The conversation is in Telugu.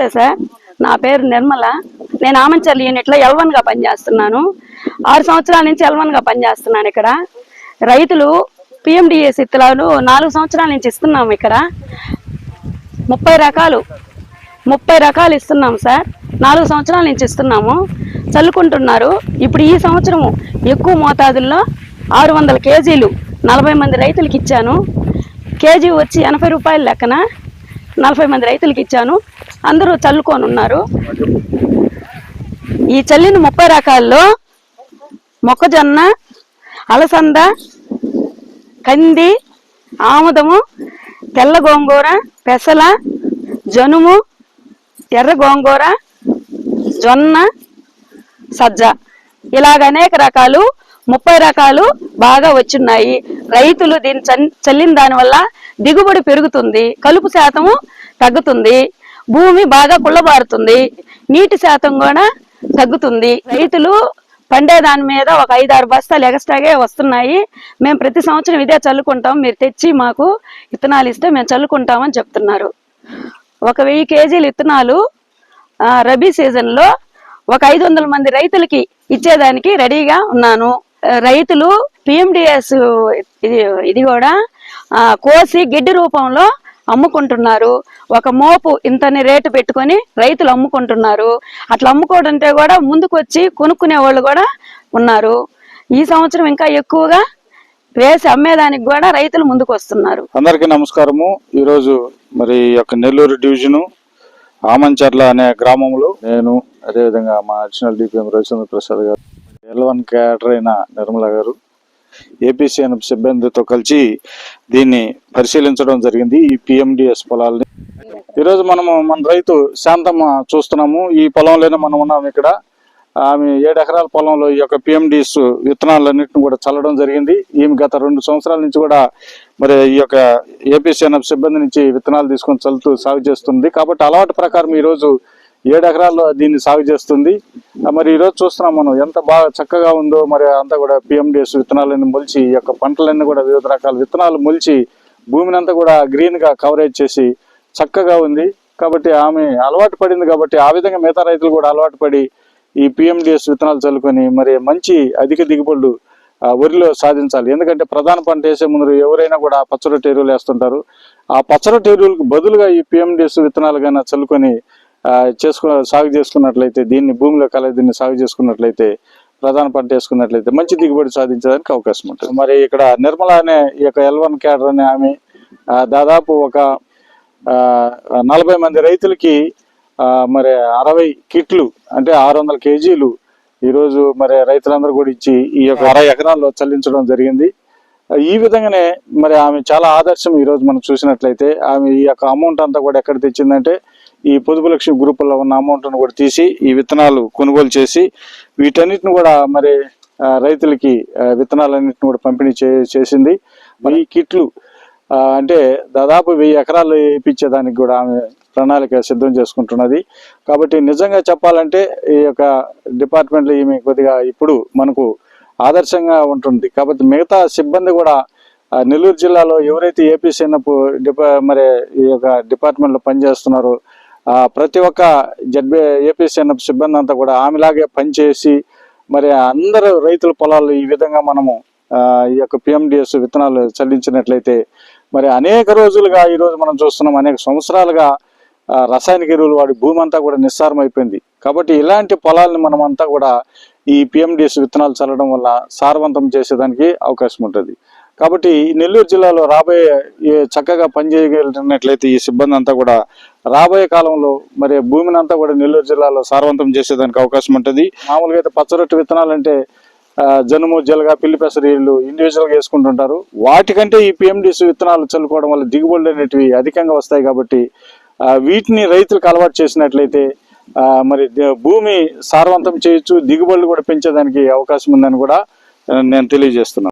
నమస్తే సార్. నా పేరు నిర్మల. నేను ఆమంచర్ల యూనిట్లో ఎల్వన్గా పనిచేస్తున్నాను. ఆరు సంవత్సరాల నుంచి ఎల్వన్గా పనిచేస్తున్నాను ఇక్కడ. రైతులు పిఎండిఎస్ ఇత్తనాలు నాలుగు సంవత్సరాల నుంచి ఇస్తున్నాము ఇక్కడ. ముప్పై రకాలు ముప్పై రకాలు ఇస్తున్నాం సార్. నాలుగు సంవత్సరాల నుంచి ఇస్తున్నాము. చల్లుకుంటున్నారు. ఇప్పుడు ఈ సంవత్సరము ఎక్కువ మోతాదుల్లో ఆరు వందల కేజీలు నలభై మంది రైతులకి ఇచ్చాను. కేజీ వచ్చి ఎనభై రూపాయల లెక్కన నలభై మంది రైతులకి ఇచ్చాను. అందరూ చల్లుకొని ఉన్నారు. ఈ చల్లిన ముప్పై రకాల్లో మొక్కజొన్న అలసంద కంది ఆముదము తెల్ల గోంగూర పెసల జనుము ఎర్ర గోంగూర జొన్న సజ్జ. ఇలాగ అనేక రకాలు ముప్పై రకాలు బాగా వచ్చున్నాయి. రైతులు దీన్ని చల్లిన దానివల్ల దిగుబడి పెరుగుతుంది. కలుపు శాతము తగ్గుతుంది. భూమి బాగా కుళ్ళబారుతుంది నీటి శాతం కూడా తగ్గుతుంది. రైతులు పండే దాని మీద ఒక ఐదు ఆరు బస్తాలు ఎక్స్ట్రాగే వస్తున్నాయి. మేము ప్రతి సంవత్సరం ఇదే చల్లుకుంటాం. మీరు తెచ్చి మాకు విత్తనాలు ఇస్తే మేము చల్లుకుంటామని చెప్తున్నారు. ఒక వెయ్యి కేజీలు విత్తనాలు రబీ సీజన్లో ఒక ఐదు వందల మంది రైతులకి ఇచ్చేదానికి రెడీగా ఉన్నాను. రైతులు పిఎండిఎస్ ఇది ఇది కూడా కోసి గిడ్డి రూపంలో అమ్ముకుంటున్నారు. ఒక మోపు ఇంతని రేటు పెట్టుకొని రైతులు అమ్ముకుంటున్నారు. అట్లా అమ్ముకోవడంటే కూడా ముందుకు వచ్చి కొనుక్కునే వాళ్ళు కూడా ఉన్నారు. ఈ సంవత్సరం ఇంకా ఎక్కువగా వేసి అమ్మేదానికి కూడా రైతులు ముందుకు వస్తున్నారు అందరికీ నమస్కారము. ఈరోజు మరి యొక్క నెల్లూరు డివిజను ఆమంచర్ల అనే గ్రామంలో నేను అదేవిధంగా మా అడిషనల్ డిపిఎం రవిచంద్ర ప్రసాద్ గారు ఎల్వన్ క్యాడర్ అయిన నిర్మల గారు ఏపీసీఎన్ సిబ్బందితో కలిసి దీన్ని పరిశీలించడం జరిగింది ఈ పిఎండిఎస్ పొలాలని. ఈరోజు మనము మన రైతు శాంతమ్మ చూస్తున్నాము. ఈ పొలంలోనే మనం ఉన్నాము ఇక్కడ. ఆమె ఏడు ఎకరాల పొలంలో ఈ యొక్క పిఎండిఎస్ విత్తనాలన్నింటిని కూడా చల్లడం జరిగింది. ఈమె గత రెండు సంవత్సరాల నుంచి కూడా మరి ఈ యొక్క ఏపీసీఎన్ఎఫ్ సిబ్బంది నుంచి విత్తనాలు తీసుకొని చల్లుతూ సాగు చేస్తుంది. కాబట్టి అలవాటు ప్రకారం ఈ రోజు ఏడు ఎకరాల్లో దీన్ని సాగు చేస్తుంది. మరి ఈరోజు చూస్తున్నాం మనం ఎంత బాగా చక్కగా ఉందో మరి అంతా కూడా పిఎండిఎస్ విత్తనాలన్నీ మొలిచి ఈ యొక్క పంటలన్నీ కూడా వివిధ రకాల విత్తనాలు మొలిచి భూమిని అంతా కూడా గ్రీన్గా కవరేజ్ చేసి చక్కగా ఉంది. కాబట్టి ఆమె అలవాటు పడింది కాబట్టి ఆ విధంగా మిగతా రైతులు కూడా అలవాటు పడి ఈ పిఎండిఎస్ విత్తనాలు చల్లుకొని మరి మంచి అధిక దిగుబడులు వరిలో సాధించాలి. ఎందుకంటే ప్రధాన పంట వేసే ముందు ఎవరైనా కూడా పచ్చరొట్టు ఎరువులు వేస్తుంటారు. ఆ పచ్చరొట్టు ఎరువులకు బదులుగా ఈ పిఎండిఎస్ విత్తనాలు కన్నా చల్లుకొని చేసుకు సాగు చేసుకున్నట్లయితే దీన్ని భూమిలో కలయి దీన్ని సాగు చేసుకున్నట్లయితే ప్రధాన పంట వేసుకున్నట్లయితే మంచి దిగుబడి సాధించడానికి అవకాశం ఉంటుంది. మరి ఇక్కడ నిర్మల అనే ఈ యొక్క ఎల్వన్ క్యాడర్ అనే ఆమె దాదాపు ఒక నలభై మంది రైతులకి మరి అరవై కిట్లు అంటే ఆరు వందల కేజీలు ఈరోజు మరి రైతులందరూ కూడా ఇచ్చి ఈ యొక్క అరవై ఎకరాల్లో చల్లించడం జరిగింది. ఈ విధంగానే మరి ఆమె చాలా ఆదర్శం ఈరోజు మనం చూసినట్లయితే ఆమె ఈ యొక్క అమౌంట్ అంతా కూడా ఎక్కడ తెచ్చిందంటే ఈ పొదుపు లక్ష్మి గ్రూపుల్లో ఉన్న అమౌంట్ను కూడా తీసి ఈ విత్తనాలు కొనుగోలు చేసి వీటన్నిటిని కూడా మరి రైతులకి విత్తనాలన్నింటిని కూడా పంపిణీ చే చేసింది. మరి ఈ కిట్లు అంటే దాదాపు వెయ్యి ఎకరాలు వేయించేదానికి కూడా ఆమె ప్రణాళిక సిద్ధం చేసుకుంటున్నది. కాబట్టి నిజంగా చెప్పాలంటే ఈ యొక్క డిపార్ట్మెంట్లో ఈమె కొద్దిగా ఇప్పుడు మనకు ఆదర్శంగా ఉంటుంది. కాబట్టి మిగతా సిబ్బంది కూడా నెల్లూరు జిల్లాలో ఎవరైతే ఏపీ సైన్యపు డిపా మరి ఈ యొక్క డిపార్ట్మెంట్లో పనిచేస్తున్నారో ప్రతి ఒక్క జడ్బీ ఏపీసీఎన్ఎఫ్ సిబ్బంది అంతా కూడా ఆమెలాగే పనిచేసి మరి అందరు రైతుల పొలాలు ఈ విధంగా మనము ఈ యొక్క పిఎండిఎస్ విత్తనాలు చల్లించినట్లయితే మరి అనేక రోజులుగా ఈ రోజు మనం చూస్తున్నాం అనేక సంవత్సరాలుగా రసాయనిక ఎరువులు వాడి భూమి అంతా కూడా నిస్సారం అయిపోయింది కాబట్టి ఇలాంటి పొలాలని మనం అంతా కూడా ఈ పిఎండిఎస్ విత్తనాలు చల్లడం వల్ల సారవంతం చేసేదానికి అవకాశం ఉంటుంది. కాబట్టి ఈ నెల్లూరు జిల్లాలో రాబోయే చక్కగా పనిచేయగలిగినట్లయితే ఈ సిబ్బంది అంతా కూడా రాబోయే కాలంలో మరి భూమిని అంతా కూడా నెల్లూరు జిల్లాలో సారవంతం చేసేదానికి అవకాశం ఉంటుంది. మామూలుగా అయితే పచ్చరొట్టు విత్తనాలు అంటే జనుము జలగా పిల్లి పెసరీళ్ళు ఇండివిజువల్గా వేసుకుంటుంటారు. వాటికంటే ఈ పిఎండిసి విత్తనాలు చల్లుకోవడం వల్ల దిగుబడులు అనేటివి అధికంగా వస్తాయి కాబట్టి వీటిని రైతులకు అలవాటు చేసినట్లయితే మరి భూమి సారవంతం చేయొచ్చు దిగుబడులు కూడా పెంచేదానికి అవకాశం ఉందని కూడా నేను తెలియజేస్తున్నాను.